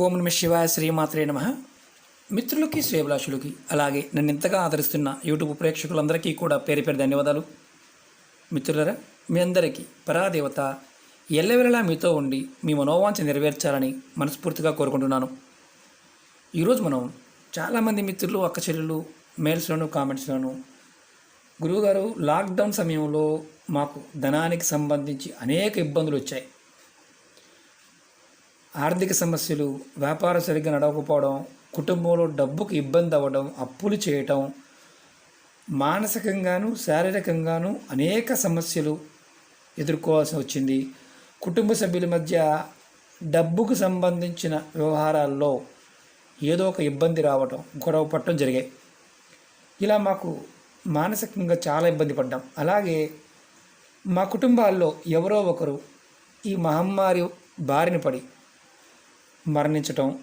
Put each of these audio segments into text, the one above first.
ఓం నమ శివాయ శ్రీమాత్రే నమ. మిత్రులకి శ్రేభిలాషులకి అలాగే నన్ను ఇంతగా ఆదరిస్తున్న యూట్యూబ్ ప్రేక్షకులందరికీ కూడా పేరు పేరు ధన్యవాదాలు. మిత్రులరా మీ అందరికీ పరాదేవత ఎల్లవెల్లలా మీతో ఉండి మీ మనోవాంఛ నెరవేర్చాలని మనస్ఫూర్తిగా కోరుకుంటున్నాను. ఈరోజు మనం చాలామంది మిత్రులు అక్క చెల్లెలు మెయిల్స్లోను కామెంట్స్లోను గురువుగారు లాక్డౌన్ సమయంలో మాకు ధనానికి సంబంధించి అనేక ఇబ్బందులు వచ్చాయి. ఆర్థిక సమస్యలు వ్యాపారం సరిగ్గా నడవకపోవడం కుటుంబంలో డబ్బుకు ఇబ్బంది అవ్వడం అప్పులు చేయటం మానసికంగాను శారీరకంగాను అనేక సమస్యలు ఎదుర్కోవాల్సి వచ్చింది. కుటుంబ సభ్యుల మధ్య డబ్బుకు సంబంధించిన వ్యవహారాల్లో ఏదో ఒక ఇబ్బంది రావటం గొడవ పట్టడం జరిగాయి. ఇలా మాకు మానసికంగా చాలా ఇబ్బంది పడ్డాం. అలాగే మా కుటుంబాల్లో ఎవరో ఒకరు ఈ మహమ్మారి బారిన పడి మరణించటం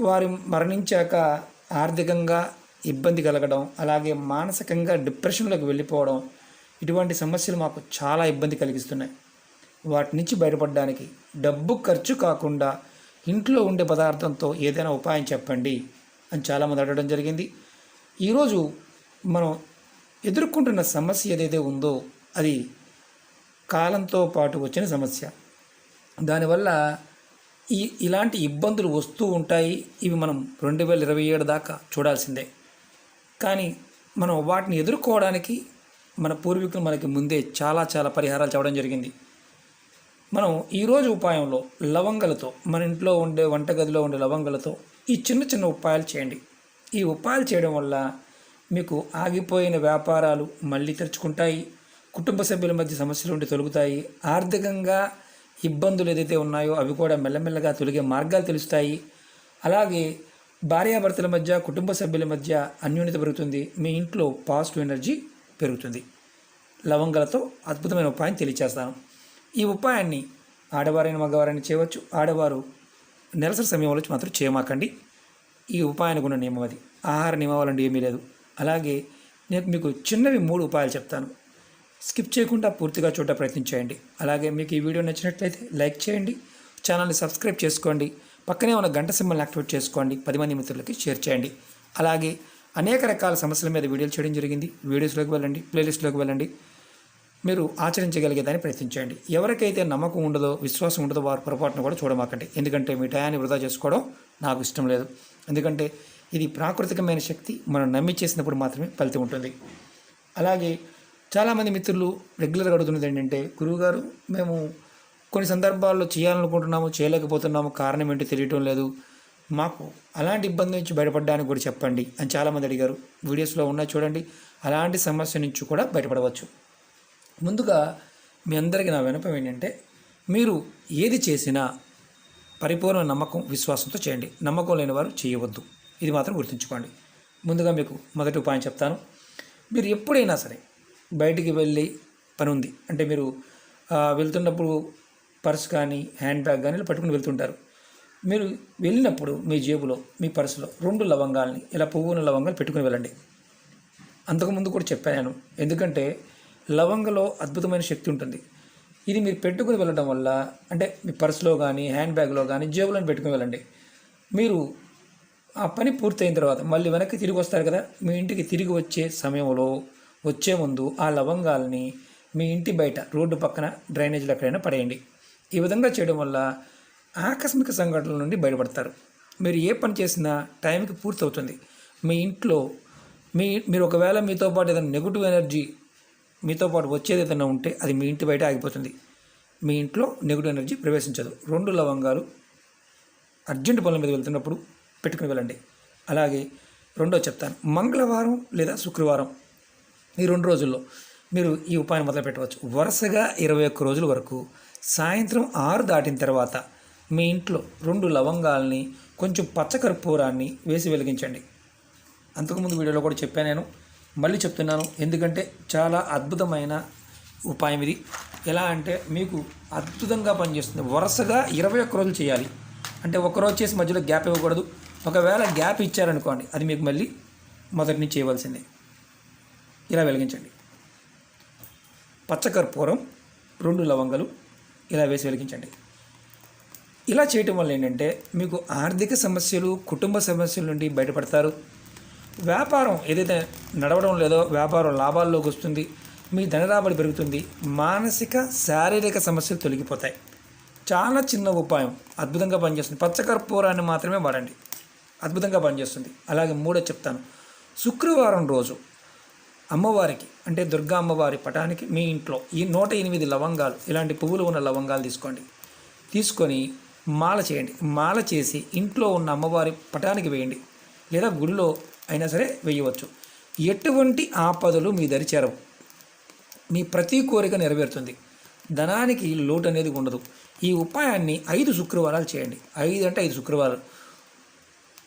వారు మరణించాక ఆర్థికంగా ఇబ్బంది కలగడం అలాగే మానసికంగా డిప్రెషన్లోకి వెళ్ళిపోవడం ఇటువంటి సమస్యలు మాకు చాలా ఇబ్బంది కలిగిస్తున్నాయి. వాటి నుంచి బయటపడడానికి డబ్బు ఖర్చు కాకుండా ఇంట్లో ఉండే పదార్థంతో ఏదైనా ఉపాయం చెప్పండి అని చాలామంది అడగడం జరిగింది. ఈరోజు మనం ఎదుర్కొంటున్న సమస్య ఏదైతే ఉందో అది కాలంతో పాటు వచ్చిన సమస్య. దానివల్ల ఈ ఇలాంటి ఇబ్బందులు వస్తూ ఉంటాయి ఇవి మనం రెండు వేల ఇరవై ఏడు దాకా చూడాల్సిందే. కానీ మనం వాటిని ఎదుర్కోవడానికి మన పూర్వీకులు మనకి ముందే చాలా చాలా పరిహారాలు చెప్పడం జరిగింది. మనం ఈరోజు ఉపాయంలో లవంగలతో మన ఇంట్లో ఉండే వంటగదిలో ఉండే లవంగలతో ఈ చిన్న చిన్న ఉపాయాలు చేయండి. ఈ ఉపాయాలు చేయడం వల్ల మీకు ఆగిపోయిన వ్యాపారాలు మళ్ళీ తెరుచుకుంటాయి కుటుంబ సభ్యుల మధ్య సమస్యలు ఉండి తొలుగుతాయి ఆర్థికంగా ఇబ్బందులు ఏదైతే ఉన్నాయో అవి కూడా మెల్లమెల్లగా తొలగే మార్గాలు తెలుస్తాయి. అలాగే భార్యాభర్తల మధ్య కుటుంబ సభ్యుల మధ్య అన్యోన్యత పెరుగుతుంది. మీ ఇంట్లో పాజిటివ్ ఎనర్జీ పెరుగుతుంది. లవంగాలతో అద్భుతమైన ఉపాయం తెలియచేస్తాను. ఈ ఉపాయాన్ని ఆడవారైన మగవారైన చేయవచ్చు. ఆడవారు నెలసరి సమయంలో మాత్రం చేయమాకండి. ఈ ఉపాయానికి ఉన్న నియమం అది. ఆహార నియమాలంటే ఏమీ లేదు. అలాగే నేను మీకు చిన్నవి మూడు ఉపాయాలు చెప్తాను. స్కిప్ చేయకుండా పూర్తిగా చూడ ప్రయత్నం చేయండి. అలాగే మీకు ఈ వీడియో నచ్చినట్లయితే లైక్ చేయండి ఛానల్ని సబ్స్క్రైబ్ చేసుకోండి పక్కనే ఉన్న గంట సింబల్ని యాక్టివేట్ చేసుకోండి పది మంది మిత్రులకి షేర్ చేయండి. అలాగే అనేక రకాల సమస్యల మీద వీడియోలు చేయడం జరిగింది. వీడియోస్లోకి వెళ్ళండి ప్లేలిస్ట్లోకి వెళ్ళండి. మీరు ఆచరించగలిగేదాన్ని ప్రయత్నించండి ఎవరికైతే నమ్మకం ఉండదో విశ్వాసం ఉండదో వారు పొరపాటును కూడా చూడమాకండి. ఎందుకంటే మీ టయాన్ని వృధా చేసుకోవడం నాకు ఇష్టం లేదు. ఎందుకంటే ఇది ప్రాకృతికమైన శక్తి మనం నమ్మి చేసినప్పుడు మాత్రమే ఫలితం ఉంటుంది. అలాగే చాలామంది మిత్రులు రెగ్యులర్గా అడుగుతున్నది ఏంటంటే గురువుగారు మేము కొన్ని సందర్భాల్లో చేయాలనుకుంటున్నాము చేయలేకపోతున్నాము కారణం ఏంటో తెలియటం లేదు. మాకు అలాంటి ఇబ్బంది నుంచి బయటపడడానికి కూడా చెప్పండి అని చాలామంది అడిగారు. వీడియోస్లో ఉన్నాయి చూడండి. అలాంటి సమస్య నుంచి కూడా బయటపడవచ్చు. ముందుగా మీ అందరికీ నా వినపం ఏంటంటే మీరు ఏది చేసినా పరిపూర్ణ నమ్మకం విశ్వాసంతో చేయండి. నమ్మకం లేని వారు చేయవద్దు. ఇది మాత్రం గుర్తుంచుకోండి. ముందుగా మీకు మొదటి ఉపాయం చెప్తాను. మీరు ఎప్పుడైనా సరే బయటికి వెళ్ళి పని ఉంది. అంటే మీరు వెళ్తున్నప్పుడు పర్స్ కానీ హ్యాండ్ బ్యాగ్ కానీ ఇలా పట్టుకుని వెళ్తుంటారు. మీరు వెళ్ళినప్పుడు మీ జేబులో మీ పర్సులో రెండు లవంగాల్ని ఇలా పువ్వున లవంగాలు పెట్టుకుని వెళ్ళండి. అంతకుముందు కూడా చెప్పాను. ఎందుకంటే లవంగలో అద్భుతమైన శక్తి ఉంటుంది. ఇది మీరు పెట్టుకుని వెళ్ళడం వల్ల అంటే మీ పర్సులో కానీ హ్యాండ్ బ్యాగ్లో కానీ జేబులో పెట్టుకుని వెళ్ళండి. మీరు ఆ పని పూర్తయిన తర్వాత మళ్ళీ వెనక్కి తిరిగి వస్తారు కదా? మీ ఇంటికి తిరిగి వచ్చే సమయంలో వచ్చే ముందు ఆ లవంగాల్ని మీ ఇంటి బయట రోడ్డు పక్కన డ్రైనేజీలు ఎక్కడైనా పడేయండి. ఈ విధంగా చేయడం వల్ల ఆకస్మిక సంఘటనల నుండి బయటపడతారు. మీరు ఏ పని చేసినా టైంకి పూర్తవుతుంది. మీ ఇంట్లో మీ మీరు ఒకవేళ మీతో పాటు ఏదైనా నెగిటివ్ ఎనర్జీ మీతో పాటు వచ్చేది ఏదైనా ఉంటే అది మీ ఇంటి బయట ఆగిపోతుంది. మీ ఇంట్లో నెగిటివ్ ఎనర్జీ ప్రవేశించదు. రెండు లవంగాలు అర్జెంట్ పనుల మీద వెళ్తున్నప్పుడు పెట్టుకుని వెళ్ళండి. అలాగే రెండో చెప్తాను. మంగళవారం లేదా శుక్రవారం ఈ రెండు రోజుల్లో మీరు ఈ ఉపాయం మొదలు పెట్టవచ్చు వరుసగా ఇరవై ఒక్క రోజుల వరకు సాయంత్రం ఆరు దాటిన తర్వాత మీ ఇంట్లో రెండు లవంగాల్ని కొంచెం పచ్చకర్పూరాన్ని వేసి వెలిగించండి. అంతకుముందు వీడియోలో కూడా చెప్పాను నేను. మళ్ళీ చెప్తున్నాను. ఎందుకంటే చాలా అద్భుతమైన ఉపాయం ఇది. ఎలా అంటే మీకు అద్భుతంగా పనిచేస్తుంది. వరుసగా ఇరవై ఒక్క రోజులు చేయాలి. అంటే ఒకరోజు చేసి మధ్యలో గ్యాప్ ఇవ్వకూడదు. ఒకవేళ గ్యాప్ ఇచ్చారనుకోండి అది మీకు మళ్ళీ మొదటి నుంచి చేయవలసిందే. ఇలా వెలిగించండి. పచ్చకర్పూరం రెండు లవంగలు ఇలా వేసి వెలిగించండి. ఇలా చేయటం వల్ల ఏంటంటే మీకు ఆర్థిక సమస్యలు కుటుంబ సమస్యల నుండి బయటపడతారు. వ్యాపారం ఏదైతే నడవడం లేదో వ్యాపారం లాభాల్లోకి వస్తుంది మీ ధనరాబడి పెరుగుతుంది మానసిక శారీరక సమస్యలు తొలగిపోతాయి. చాలా చిన్న ఉపాయం అద్భుతంగా పనిచేస్తుంది. పచ్చకర్పూరాన్ని మాత్రమే వాడండి. అద్భుతంగా పనిచేస్తుంది. అలాగే మూడో చెప్తాను. శుక్రవారం రోజు అమ్మవారికి అంటే దుర్గా అమ్మవారి పటానికి మీ ఇంట్లో ఈ నూట ఎనిమిది లవంగాలు ఇలాంటి పువ్వులు ఉన్న లవంగాలు తీసుకోండి. తీసుకొని మాల చేయండి. మాల చేసి ఇంట్లో ఉన్న అమ్మవారి పటానికి వేయండి. లేదా గుడిలో అయినా సరే వేయవచ్చు. ఎటువంటి ఆపదలు మీ దరి చేరవు. మీ ప్రతి కోరిక నెరవేరుతుంది. ధనానికి లోటు అనేది ఉండదు. ఈ ఉపాయాన్ని ఐదు శుక్రవారాలు చేయండి. ఐదు అంటే ఐదు శుక్రవారాలు.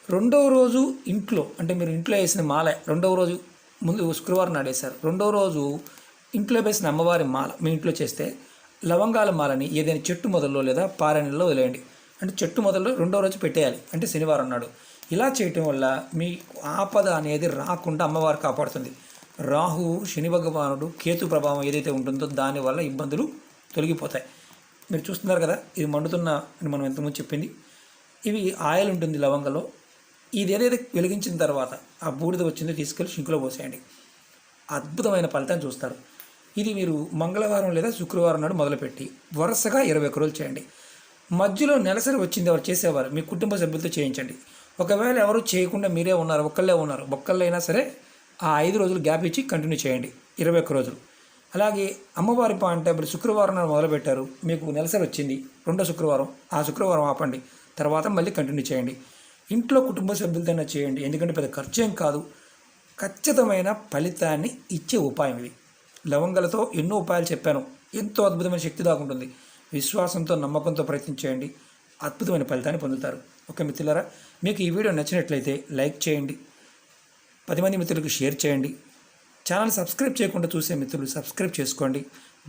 రెండవ రోజు ఇంట్లో అంటే మీరు ఇంట్లో వేసిన మాల రెండవ రోజు ముందు శుక్రవారం నాడేశారు రెండో రోజు ఇంట్లో వేసిన అమ్మవారి మాల మీ ఇంట్లో చేస్తే లవంగాల మాలని ఏదైనా చెట్టు మొదల్లో లేదా పారాయణలో వదిలేయండి. అంటే చెట్టు మొదల్లో రెండవ రోజు పెట్టేయాలి. అంటే శనివారం నాడు. ఇలా చేయటం వల్ల మీ ఆపద అనేది రాకుండా అమ్మవారు కాపాడుతుంది. రాహు శని భగవానుడు కేతు ప్రభావం ఏదైతే ఉంటుందో దానివల్ల ఇబ్బందులు తొలగిపోతాయి. మీరు చూస్తున్నారు కదా ఇది మండుతున్న అని మనం ఎంతమంది చెప్పింది. ఇవి ఆయిల్ ఉంటుంది లవంగలో. ఇది ఏదైతే వెలిగించిన తర్వాత ఆ బూడిద వచ్చిందో తీసుకెళ్ళి షింకులో పోసేయండి. అద్భుతమైన ఫలితాన్ని చూస్తారు. ఇది మీరు మంగళవారం లేదా శుక్రవారం నాడు మొదలుపెట్టి వరుసగా ఇరవై ఒక్క రోజులు చేయండి. మధ్యలో నెలసరి వచ్చింది ఎవరు చేసేవారు? మీ కుటుంబ సభ్యులతో చేయించండి. ఒకవేళ ఎవరు చేయకుండా మీరే ఉన్నారు ఒక్కళ్ళే ఉన్నారు ఒక్కళ్ళైనా సరే ఆ ఐదు రోజులు గ్యాప్ ఇచ్చి కంటిన్యూ చేయండి. ఇరవై ఒక్క రోజులు. అలాగే అమ్మవారి అంటే ఇప్పుడు శుక్రవారం నాడు మొదలుపెట్టారు. మీకు నెలసరి వచ్చింది. రెండో శుక్రవారం ఆ శుక్రవారం ఆపండి. తర్వాత మళ్ళీ కంటిన్యూ చేయండి. ఇంట్లో కుటుంబ సభ్యులతోనే చేయండి. ఎందుకంటే పెద్ద ఖర్చు ఏం కాదు. ఖచ్చితమైన ఫలితాన్ని ఇచ్చే ఉపాయం ఇది. లవంగలతో ఎన్నో ఉపాయాలు చెప్పాను. ఎంతో అద్భుతమైన శక్తి దాకుంటుంది విశ్వాసంతో నమ్మకంతో ప్రయత్నించేయండి అద్భుతమైన ఫలితాన్ని పొందుతారు. ఓకే మిత్రులారా మీకు ఈ వీడియో నచ్చినట్లయితే లైక్ చేయండి. పది మంది మిత్రులకు షేర్ చేయండి. ఛానల్ సబ్స్క్రైబ్ చేయకుండా చూసే మిత్రులు సబ్స్క్రైబ్ చేసుకోండి.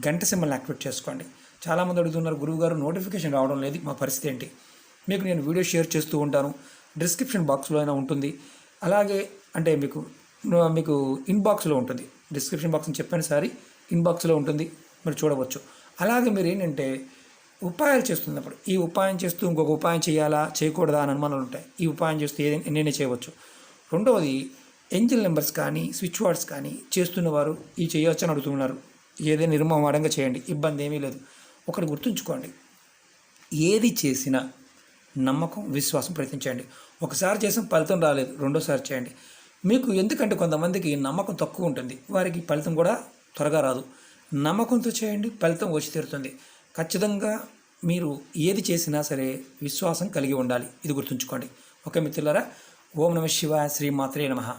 గంట సింబల్ని యాక్టివేట్ చేసుకోండి. చాలామంది అడుగుతున్నారు గురువుగారు నోటిఫికేషన్ రావడం లేదు. మా పరిస్థితి ఏంటి? మీకు నేను వీడియో షేర్ చేస్తూ ఉంటాను. డిస్క్రిప్షన్ బాక్స్లో అయినా ఉంటుంది. అలాగే అంటే మీకు మీకు ఇన్బాక్స్లో ఉంటుంది. డిస్క్రిప్షన్ బాక్స్ అని చెప్పాను సారీ ఇన్బాక్స్లో ఉంటుంది. మీరు చూడవచ్చు. అలాగే మీరు ఏంటంటే ఉపాయాలు చేస్తున్నప్పుడు ఈ ఉపాయం చేస్తూ ఇంకొక ఉపాయం చేయాలా చేయకూడదా అని అనుమానాలు ఉంటాయి. ఈ ఉపాయం చేస్తూ ఏదైనా నేనే చేయవచ్చు. రెండవది ఎంజిన్ నెంబర్స్ కానీ స్విచ్ వార్డ్స్ కానీ చేస్తున్నవారు ఈ చేయవచ్చు అని అడుగుతున్నారు. ఏదైనా నిర్మాణంగా చేయండి. ఇబ్బంది ఏమీ లేదు. ఒకటి గుర్తుంచుకోండి. ఏది చేసినా నమ్మకం విశ్వాసం ప్రయత్నించండి. ఒకసారి చేసిన ఫలితం రాలేదు రెండోసారి చేయండి. మీకు ఎందుకంటే కొంతమందికి నమ్మకం తక్కువ ఉంటుంది వారికి ఫలితం కూడా త్వరగా రాదు. నమ్మకంతో చేయండి ఫలితం వచ్చి తీరుతుంది. ఖచ్చితంగా మీరు ఏది చేసినా సరే విశ్వాసం కలిగి ఉండాలి ఇది గుర్తుంచుకోండి. ఓకే మిత్రులారా ఓం నమ శివాయ శ్రీ మాత్రే నమః.